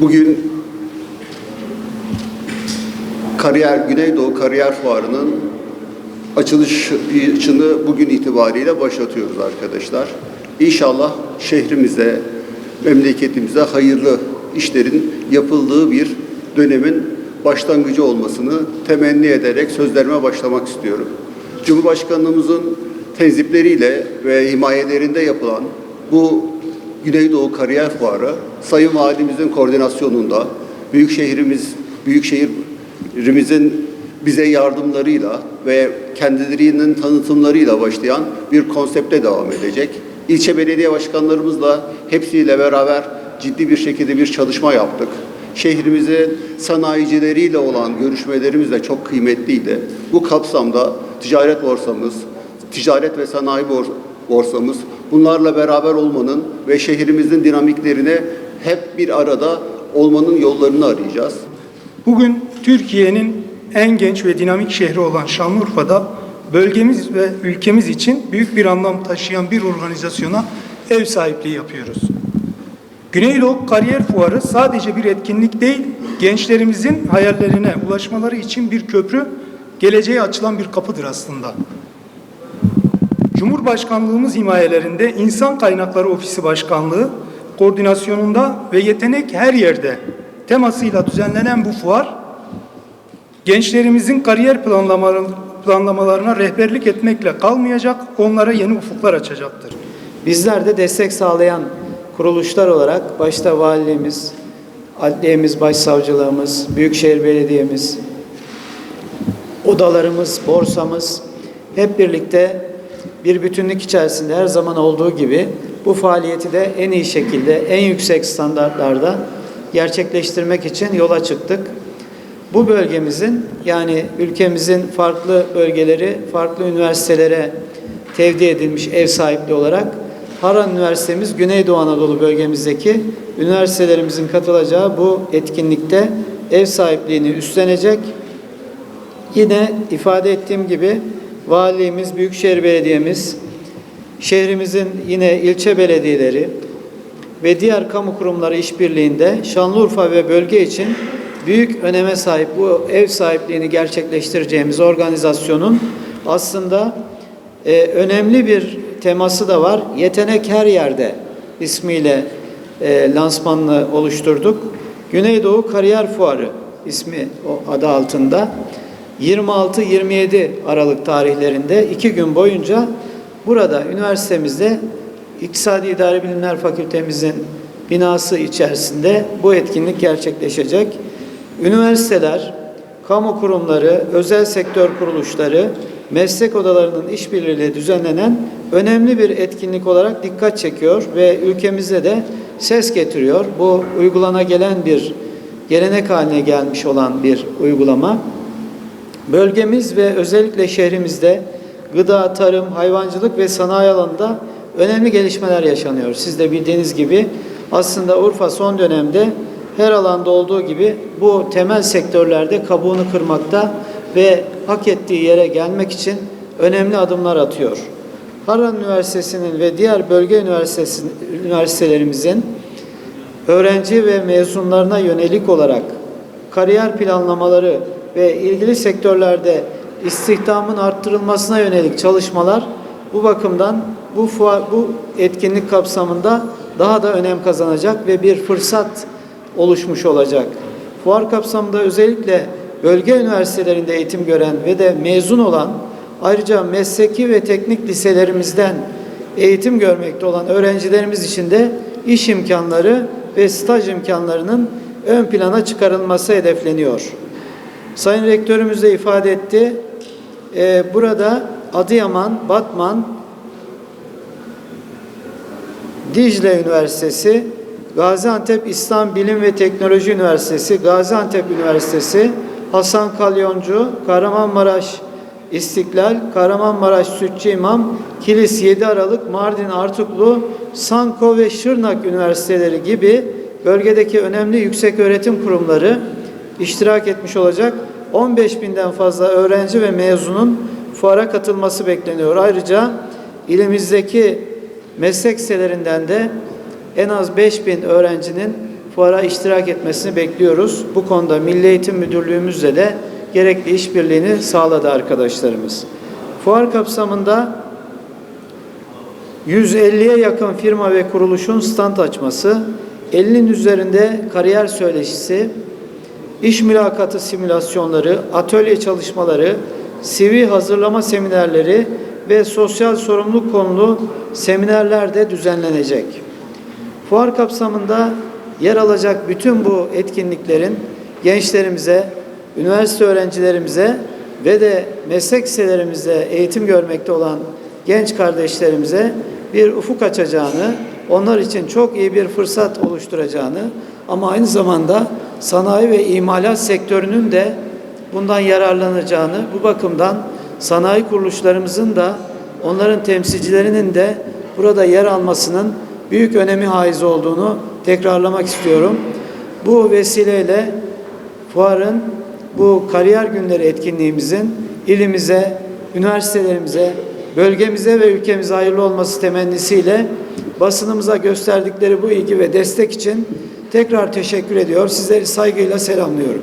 Bugün Kariyer Güneydoğu Kariyer Fuarı'nın açılışını bugün itibariyle başlatıyoruz arkadaşlar. İnşallah şehrimize, memleketimize hayırlı işlerin yapıldığı bir dönemin başlangıcı olmasını temenni ederek sözlerime başlamak istiyorum. Cumhurbaşkanımızın tenzipleriyle ve himayelerinde yapılan bu Güneydoğu Kariyer Fuarı Sayın Valimizin koordinasyonunda büyük şehrimiz, büyük şehrimizin bize yardımlarıyla ve kendilerinin tanıtımlarıyla başlayan bir konsepte devam edecek. İlçe belediye başkanlarımızla hepsiyle beraber ciddi bir şekilde bir çalışma yaptık. Şehrimizin sanayicileriyle olan görüşmelerimiz de çok kıymetliydi. Bu kapsamda ticaret borsamız, ticaret ve sanayi bor- borsamız bunlarla beraber olmanın ve şehrimizin dinamiklerine hep bir arada olmanın yollarını arayacağız. Bugün Türkiye'nin en genç ve dinamik şehri olan Şanlıurfa'da bölgemiz ve ülkemiz için büyük bir anlam taşıyan bir organizasyona ev sahipliği yapıyoruz. Güneydoğu Kariyer Fuarı sadece bir etkinlik değil, gençlerimizin hayallerine ulaşmaları için bir köprü, geleceğe açılan bir kapıdır aslında. Cumhurbaşkanlığımız himayelerinde İnsan Kaynakları Ofisi Başkanlığı koordinasyonunda ve yetenek her yerde temasıyla düzenlenen bu fuar gençlerimizin kariyer planlamaları- planlamalarına rehberlik etmekle kalmayacak, onlara yeni ufuklar açacaktır. Bizler de destek sağlayan kuruluşlar olarak başta valiliğimiz, adliyemiz, başsavcılığımız, Büyükşehir Belediye'miz, odalarımız, borsamız hep birlikte bir bütünlük içerisinde her zaman olduğu gibi bu faaliyeti de en iyi şekilde, en yüksek standartlarda gerçekleştirmek için yola çıktık. Bu bölgemizin yani ülkemizin farklı bölgeleri, farklı üniversitelere tevdi edilmiş ev sahipliği olarak Haran Üniversitemiz Güneydoğu Anadolu bölgemizdeki üniversitelerimizin katılacağı bu etkinlikte ev sahipliğini üstlenecek. Yine ifade ettiğim gibi valiliğimiz, Büyükşehir Belediye'miz, şehrimizin yine ilçe belediyeleri ve diğer kamu kurumları işbirliğinde Şanlıurfa ve bölge için büyük öneme sahip bu ev sahipliğini gerçekleştireceğimiz organizasyonun aslında e, önemli bir teması da var. Yetenek her yerde ismiyle e, lansmanını oluşturduk. Güneydoğu Kariyer Fuarı ismi o adı altında 26-27 Aralık tarihlerinde iki gün boyunca burada üniversitemizde İktisadi İdari Bilimler Fakültemizin binası içerisinde bu etkinlik gerçekleşecek. Üniversiteler, kamu kurumları, özel sektör kuruluşları, meslek odalarının işbirliğiyle düzenlenen önemli bir etkinlik olarak dikkat çekiyor ve ülkemizde de ses getiriyor. Bu uygulana gelen bir gelenek haline gelmiş olan bir uygulama. Bölgemiz ve özellikle şehrimizde gıda, tarım, hayvancılık ve sanayi alanında önemli gelişmeler yaşanıyor. Siz de bildiğiniz gibi aslında Urfa son dönemde her alanda olduğu gibi bu temel sektörlerde kabuğunu kırmakta ve hak ettiği yere gelmek için önemli adımlar atıyor. Harran Üniversitesi'nin ve diğer bölge üniversitesi, üniversitelerimizin öğrenci ve mezunlarına yönelik olarak kariyer planlamaları ve ilgili sektörlerde istihdamın arttırılmasına yönelik çalışmalar bu bakımdan bu fuar, bu etkinlik kapsamında daha da önem kazanacak ve bir fırsat oluşmuş olacak. Fuar kapsamında özellikle bölge üniversitelerinde eğitim gören ve de mezun olan ayrıca mesleki ve teknik liselerimizden eğitim görmekte olan öğrencilerimiz için de iş imkanları ve staj imkanlarının ön plana çıkarılması hedefleniyor. Sayın Rektörümüz de ifade etti. Ee, burada Adıyaman, Batman, Dicle Üniversitesi, Gaziantep İslam Bilim ve Teknoloji Üniversitesi, Gaziantep Üniversitesi, Hasan Kalyoncu, Kahramanmaraş İstiklal, Kahramanmaraş Sütçü İmam, Kilis 7 Aralık, Mardin Artuklu, Sanko ve Şırnak Üniversiteleri gibi bölgedeki önemli yüksek öğretim kurumları iştirak etmiş olacak. 15 binden fazla öğrenci ve mezunun fuara katılması bekleniyor. Ayrıca ilimizdeki meslek sitelerinden de en az 5 bin öğrencinin fuara iştirak etmesini bekliyoruz. Bu konuda Milli Eğitim Müdürlüğümüzle de gerekli işbirliğini sağladı arkadaşlarımız. Fuar kapsamında 150'ye yakın firma ve kuruluşun stand açması, 50'nin üzerinde kariyer söyleşisi, iş mülakatı simülasyonları, atölye çalışmaları, CV hazırlama seminerleri ve sosyal sorumluluk konulu seminerler de düzenlenecek. Fuar kapsamında yer alacak bütün bu etkinliklerin gençlerimize, üniversite öğrencilerimize ve de meslek liselerimizde eğitim görmekte olan genç kardeşlerimize bir ufuk açacağını, onlar için çok iyi bir fırsat oluşturacağını ama aynı zamanda sanayi ve imalat sektörünün de bundan yararlanacağını, bu bakımdan sanayi kuruluşlarımızın da onların temsilcilerinin de burada yer almasının büyük önemi haiz olduğunu tekrarlamak istiyorum. Bu vesileyle fuarın bu kariyer günleri etkinliğimizin ilimize, üniversitelerimize, bölgemize ve ülkemize hayırlı olması temennisiyle basınımıza gösterdikleri bu ilgi ve destek için tekrar teşekkür ediyor. Sizleri saygıyla selamlıyorum.